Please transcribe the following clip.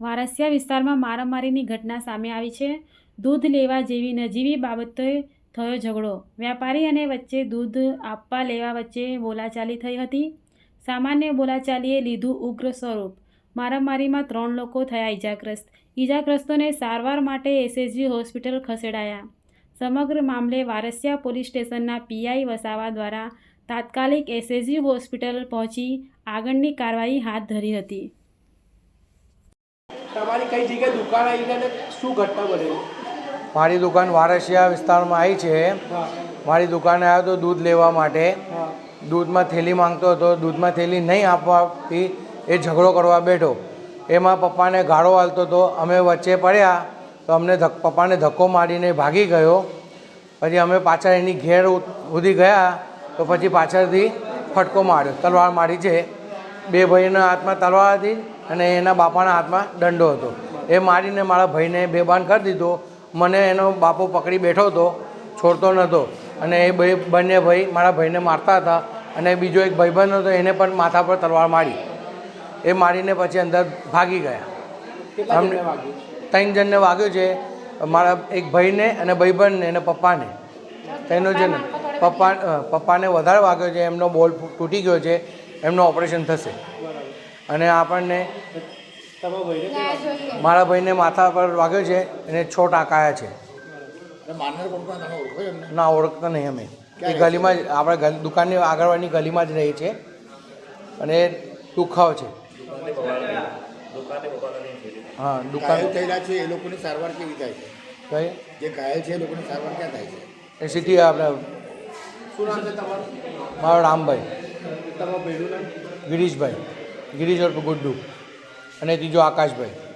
વારસિયા વિસ્તારમાં મારામારીની ઘટના સામે આવી છે. દૂધ લેવા જેવી નજીવી બાબતે થયો ઝઘડો. વેપારી અને વચ્ચે દૂધ આપવા લેવા વચ્ચે બોલાચાલી થઈ હતી. સામાન્ય બોલાચાલીએ લીધું ઉગ્ર સ્વરૂપ. મારામારીમાં ત્રણ લોકો થયા ઈજાગ્રસ્ત. ઈજાગ્રસ્તોને સારવાર માટે એસએસજી હોસ્પિટલ ખસેડાયા. સમગ્ર મામલે વારસિયા પોલીસ સ્ટેશનના પીઆઈ વસાવા દ્વારા તાત્કાલિક એસએસજી હોસ્પિટલ પહોંચી આગળની કાર્યવાહી હાથ ધરી હતી. તમારી કઈ જગ્યાએ દુકાન આવી છે શું ઘટના બનેલી? મારી દુકાન વારસિયા વિસ્તારમાં આવી છે. મારી દુકાને આવ્યો તો દૂધ લેવા માટે. દૂધમાં થેલી માંગતો હતો. દૂધમાં થેલી નહીં આપવાથી એ ઝઘડો કરવા બેઠો. એમાં પપ્પાને ગાળો હાલતો હતો. અમે વચ્ચે પડ્યા તો અમને ધક પપ્પાને ધક્કો મારીને ભાગી ગયો. પછી અમે પાછળ એની ઘેર સુધી ગયા તો પછી પાછળથી ફટકો માર્યો. તલવાર મારી છે. બે ભાઈના હાથમાં તલવાર હતી અને એના બાપાના હાથમાં દંડો હતો. એ મારીને મારા ભાઈને બેબાન કરી દીધો. મને એનો બાપો પકડી બેઠો હતો છોડતો નહોતો. અને એ બે બંને ભાઈ મારા ભાઈને મારતા હતા અને બીજો એક ભાઈબંધ હતો એને પણ માથા પર તલવાર મારી. એ મારીને પછી અંદર ભાગી ગયા. અમને- ત્રણ જણને વાગ્યું છે. મારા એક ભાઈને અને ભાઈબંધને અને પપ્પાને. તેનો જન્મ. પપ્પા પપ્પાને વધારે વાગ્યો છે એમનો બોલ તૂટી ગયો છે. એમનું ઓપરેશન થશે. અને આપણને? મારા ભાઈને માથા પર વાગ્યો છે એને છ ટાંકાયા છે. ના ઓળખતા નહીં અમે. એ ગલીમાં જ આપણે દુકાનની આગળવાળની ગલીમાં જ રહીએ છીએ અને દુખાવ છે. હા દુકાન થયેલા છે એ લોકોની સારવાર કેવી થાય છે? કઈ? જે ઘાયલ છે એ લોકોની સારવાર ક્યાં થાય છે? એ સીધી આપણે મારો રામભાઈ તમારા ગિરીશભાઈ ગિરીશ ઉર્ફ ગુડ્ડુ અને ત્રીજો આકાશભાઈ.